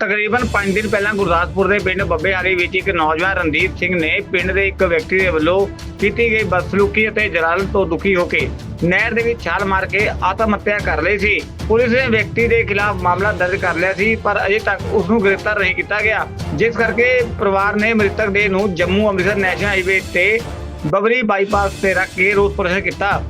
ਤਕਰੀਬਨ 5 ਦਿਨ ਪਹਿਲਾਂ ਗੁਰਦਾਸਪੁਰ ਦੇ ਪਿੰਡ ਬੱਬੇਹਾਰੀ ਵਿੱਚ ਇੱਕ ਨੌਜਵਾਨ ਰਣਦੀਪ ਸਿੰਘ ਨੇ ਪਿੰਡ ਦੇ ਇੱਕ ਵਿਅਕਤੀ ਦੇ ਵੱਲੋਂ ਕੀਤੀ ਗਈ ਬਦਸਲੂਕੀ ਅਤੇ ਜਲਾਲਤ ਤੋਂ ਦੁਖੀ ਹੋ ਕੇ ਨਹਿਰ ਦੇ ਵਿੱਚ ਛਾਲ ਮਾਰ ਕੇ ਆਤਮ ਹੱਤਿਆ ਕਰ ਲਈ ਸੀ। ਪੁਲਿਸ ਨੇ ਵਿਅਕਤੀ ਦੇ ਖਿਲਾਫ ਮਾਮਲਾ ਦਰਜ ਕਰ ਲਿਆ ਸੀ, ਪਰ ਅਜੇ ਤੱਕ ਉਸ ਨੂੰ ਗ੍ਰਿਫਤਾਰ ਨਹੀਂ ਕੀਤਾ ਗਿਆ। ਜਿਸ ਕਰਕੇ ਪਰਿਵਾਰ ਨੇ ਮ੍ਰਿਤਕ ਦੇ ਨੂੰ ਜੰਮੂ ਅੰਮ੍ਰਿਤਸਰ ਨੈਸ਼ਨਲ ਹਾਈਵੇ ਤੇ ਬਬਰੀ ਬਾਈਪਾਸ ਤੇ ਰੱਖ ਕੇ ਰੋਸ ਪ੍ਰਦਰਸ਼ਨ ਕੀਤਾ।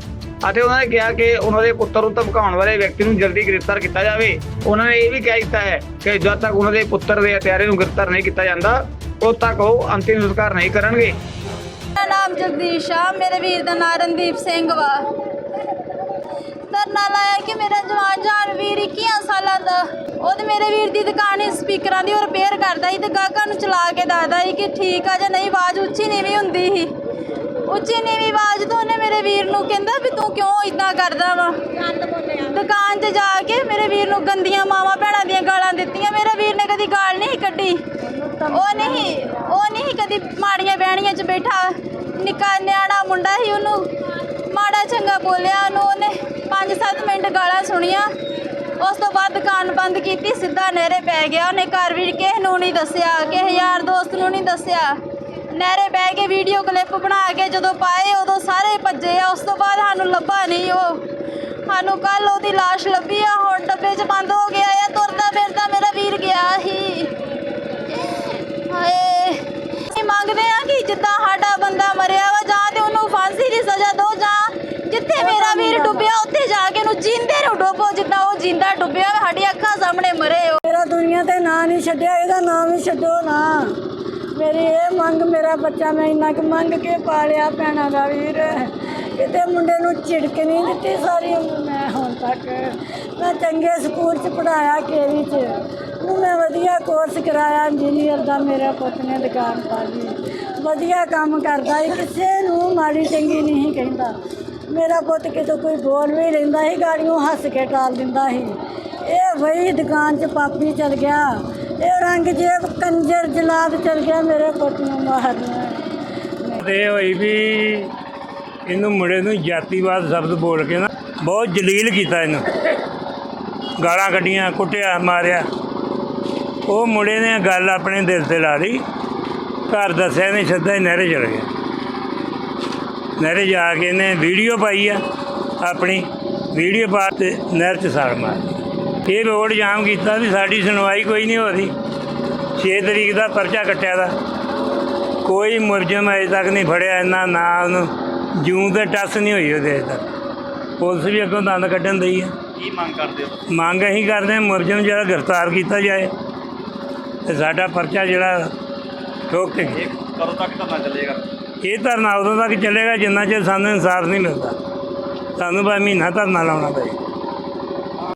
ਅਤੇ ਉਹਨਾਂ ਨੇ ਕਿਹਾ ਕਿ ਉਹਨਾਂ ਦੇ ਪੁੱਤਰ ਨੂੰ ਧਮਕਾਉਣ ਵਾਲੇ ਵਿਅਕਤੀ ਨੂੰ ਜਲਦੀ ਗ੍ਰਿਫਤਾਰ ਕੀਤਾ ਜਾਵੇ। ਉਹਨਾਂ ਨੇ ਇਹ ਵੀ ਕਹਿ ਦਿੱਤਾ ਹੈ ਕਿ ਜਦ ਤੱਕ ਉਹਨਾਂ ਦੇ ਪੁੱਤਰ ਦੇ ਹਤਿਆਰੇ ਨੂੰ ਗ੍ਰਿਫਤਾਰ ਨਹੀਂ ਕੀਤਾ ਜਾਂਦਾ, ਉਦੋਂ ਤੱਕ ਉਹ ਅੰਤਿਮ ਸੰਸਕਾਰ ਨਹੀਂ ਕਰਨਗੇ। ਮੇਰਾ ਨਾਮ ਜਗਦੀਸ਼ ਆ, ਮੇਰੇ ਵੀਰ ਦਾ ਨਾਮ ਰਣਦੀਪ ਸਿੰਘ ਵਾ। ਧਰਨਾ ਲਾਇਆ ਕਿ ਮੇਰਾ ਜਵਾਨ ਜਾਨ ਵੀਰ 21 ਸਾਲਾਂ ਦਾ ਉਹਦੇ ਮੇਰੇ ਵੀਰ ਦੀ ਦੁਕਾਨ ਹੀ ਸਪੀਕਰਾਂ ਦੀ ਉਹ ਰਿਪੇਅਰ ਕਰਦਾ ਸੀ ਤੇ ਗਾਹਕਾਂ ਨੂੰ ਚਲਾ ਕੇ ਦੱਸਦਾ ਸੀ ਕਿ ਠੀਕ ਆ ਜਾਂ ਨਹੀਂ, ਆਵਾਜ਼ ਉੱਚੀ ਨੀਵੀਂ ਹੁੰਦੀ ਸੀ। ਉੱਚੀ ਨੀਵੀਂ ਆਵਾਜ਼ ਤੋਂ ਉਹਨੇ ਮੇਰੇ ਵੀਰ ਨੂੰ ਕਹਿੰਦਾ ਵੀ ਤੂੰ ਕਿਉਂ ਇਦਾਂ ਕਰਦਾ ਵਾ? ਦੁਕਾਨ 'ਚ ਜਾ ਕੇ ਮੇਰੇ ਵੀਰ ਨੂੰ ਗੰਦੀਆਂ ਮਾਵਾਂ ਭੈਣਾਂ ਦੀਆਂ ਗਾਲਾਂ ਦਿੱਤੀਆਂ। ਮੇਰੇ ਵੀਰ ਨੇ ਕਦੀ ਗਾਲ ਨਹੀਂ ਕੱਢੀ। ਉਹ ਨਹੀਂ ਉਹ ਨਹੀਂ ਕਦੀ ਮਾੜੀਆਂ ਬਹਿਣੀਆਂ 'ਚ ਬੈਠਾ। ਨਿੱਕਾ ਨਿਆਣਾ ਮੁੰਡਾ ਸੀ ਉਹਨੂੰ। ਮਾੜਾ ਚੰਗਾ ਬੋਲਿਆ ਉਹਨੂੰ। ਉਹਨੇ 5-7 ਮਿੰਟ ਗਾਲਾਂ ਸੁਣੀਆਂ। ਉਸ ਤੋਂ ਬਾਅਦ ਦੁਕਾਨ ਬੰਦ ਕੀਤੀ। ਸਿੱਧਾ ਨਹਿਰੇ ਪੈ ਗਿਆ। ਉਹਨੇ ਘਰ ਵੀ ਕਿਸੇ ਨੂੰ ਨਹੀਂ ਦੱਸਿਆ ਕਿਸੇ ਯਾਰ ਦੋਸਤ ਨੂੰ ਨਹੀਂ ਦੱਸਿਆ। ਨਹਿਰੇ ਬਹਿ ਕੇ ਵੀਡੀਓ ਕਲਿੱਪ ਬਣਾ ਕੇ ਜਦੋਂ ਪਾਏ ਉਦੋਂ ਸਾਰੇ ਭੱਜੇ ਆ। ਉਸ ਤੋਂ ਬਾਅਦ ਸਾਨੂੰ ਲੱਭਾ ਨਹੀਂ ਉਹ। ਸਾਨੂੰ ਕੱਲ ਉਹਦੀ ਲਾਸ਼ ਲੱਭੀ ਆ ਹੁਣ ਡੱਬੇ 'ਚ ਬੰਦ ਹੋ ਗਿਆ ਆ। ਤੁਰਦਾ ਫਿਰਦਾ ਮੇਰਾ ਵੀਰ ਗਿਆ ਸੀ। ਹਾਏ। ਅਸੀਂ ਮੰਗਦੇ ਆ ਕਿ ਜਿੱਦਾਂ ਸਾਡਾ ਬੰਦਾ ਮਰਿਆ ਵਾ ਜਾਂ ਤੇ ਉਹਨੂੰ ਫਾਂਸੀ ਦੀ ਸਜ਼ਾ ਦਿਓ ਜਾਂ ਜਿੱਥੇ ਮੇਰਾ ਵੀਰ ਡੁੱਬਿਆ ਉੱਥੇ ਜਾ ਕੇ ਉਹਨੂੰ ਜਿੰਦੇ ਨੂੰ ਡੁੱਬੋ ਜਿੱਦਾਂ ਉਹ ਜਿੰਦਾ ਡੁੱਬਿਆ ਵਾ, ਸਾਡੀ ਅੱਖਾਂ ਸਾਹਮਣੇ ਮਰੇ ਉਹ। ਮੇਰਾ ਦੁਨੀਆ ਤੇ ਨਾਂ ਨਹੀਂ ਛੱਡਿਆ ਇਹਦਾ ਨਾਮ ਹੀ ਛੱਡੋ ਨਾ। ਮੇਰੀ ਇਹ ਮੰਗ ਮੇਰਾ ਬੱਚਾ ਮੈਂ ਇੰਨਾ ਕੁ ਮੰਗ ਕੇ ਪਾਲਿਆ ਭੈਣਾਂ ਦਾ ਵੀਰ। ਕਿਤੇ ਮੁੰਡੇ ਨੂੰ ਝਿੜਕ ਨਹੀਂ ਦਿੱਤੀ ਸਾਰੀ ਉਮਰ ਮੈਂ ਹੁਣ ਤੱਕ। ਮੈਂ ਚੰਗੇ ਸਕੂਲ 'ਚ ਪੜਾਇਆ ਕੇਵੀ 'ਚ। ਨੂੰ ਮੈਂ ਵਧੀਆ ਕੋਰਸ ਕਰਾਇਆ ਇੰਜੀਨੀਅਰ ਦਾ ਮੇਰਾ ਪੁੱਤ ਨੇ ਦੁਕਾਨ ਪਾ ਲਈ। ਵਧੀਆ ਕੰਮ ਕਰਦਾ ਸੀ, ਕਿਸੇ ਨੂੰ ਮਾੜੀ ਚੰਗੀ ਨਹੀਂ ਕਹਿੰਦਾ। ਮੇਰਾ ਪੁੱਤ ਕਿਤੇ ਕੋਈ ਬੋਲ ਵੀ ਲੈਂਦਾ ਸੀ, ਗਾੜੀਆਂ ਹੱਸ ਕੇ ਟਾਲ ਦਿੰਦਾ ਸੀ। ਇਹ ਵਹੀ ਦੁਕਾਨ 'ਚ ਪਾਪੀ ਚਲ ਗਿਆ। ਇਹ ਰੰਗ ਕੰਜਰ ਜਲਾਦ ਚਲ ਗਿਆ ਮੇਰੇ ਪੁੱਤ ਨੂੰ ਮਾਰਨਾ ਤੇ ਹੋਈ ਵੀ ਇਹਨੂੰ ਮੁੰਡੇ ਨੂੰ ਜਾਤੀਵਾਦ ਸ਼ਬਦ ਬੋਲ ਕੇ ਨਾ ਬਹੁਤ ਜਲੀਲ ਕੀਤਾ ਇਹਨੂੰ। ਗਾਲਾਂ ਕੱਢੀਆਂ, ਕੁੱਟਿਆ, ਮਾਰਿਆ। ਉਹ ਮੁੰਡੇ ਨੇ ਗੱਲ ਆਪਣੇ ਦਿਲ ਤੇ ਲਾ ਲਈ। ਘਰ ਦੱਸਿਆ ਨੇ ਸਿੱਧਾ ਹੀ ਨਹਿਰੇ ਚਲ ਗਿਆ ਨਹਿਰੇ ਜਾ ਕੇ ਇਹਨੇ ਵੀਡੀਓ ਪਾਈ ਆ ਆਪਣੀ। ਵੀਡੀਓ ਪਾ ਤੇ ਨਹਿਰ 'ਚ ਸਾੜ ਮਾਰ। ਇਹ ਰੋਡ ਜਾਮ ਕੀਤਾ ਵੀ ਸਾਡੀ ਸੁਣਵਾਈ ਕੋਈ ਨਹੀਂ ਹੋ ਰਹੀ। 6 ਤਰੀਕ ਦਾ ਪਰਚਾ ਕੱਟਿਆ ਦਾ। ਕੋਈ ਮੁਲਜ਼ਮ ਅਜੇ ਤੱਕ ਨਹੀਂ ਫੜਿਆ ਇੰਨਾ ਨਾ ਉਹਨੂੰ ਜੂੰ ਤੇ ਟੱਸ ਨਹੀਂ ਹੋਈ ਉਹਦੇ ਅਜੇ ਤੱਕ। ਪੁਲਿਸ ਵੀ ਅੱਗੋਂ ਦੰਦ ਕੱਢਣ ਦਈ ਹੈ ਕੀ ਮੰਗ ਕਰਦੇ ਹੋ? ਮੰਗ ਅਸੀਂ ਕਰਦੇ ਹਾਂ ਮੁਲਜ਼ਮ ਜਿਹੜਾ ਗ੍ਰਿਫਤਾਰ ਕੀਤਾ ਜਾਏ ਤੇ ਸਾਡਾ ਪਰਚਾ ਜਿਹੜਾ ਠੋਕ ਕੇ ਗਏ। ਕਦੋਂ ਤੱਕ ਧਰਨਾ ਚੱਲੇਗਾ? ਇਹ ਧਰਨਾ ਉਦੋਂ ਤੱਕ ਚੱਲੇਗਾ ਜਿੰਨਾ ਚਿਰ ਸਾਨੂੰ ਇਨਸਾਫ ਨਹੀਂ ਮਿਲਦਾ। ਸਾਨੂੰ ਬਾ ਮਹੀਨਾ ਧਰਨਾ ਲਾਉਣਾ ਪਏ।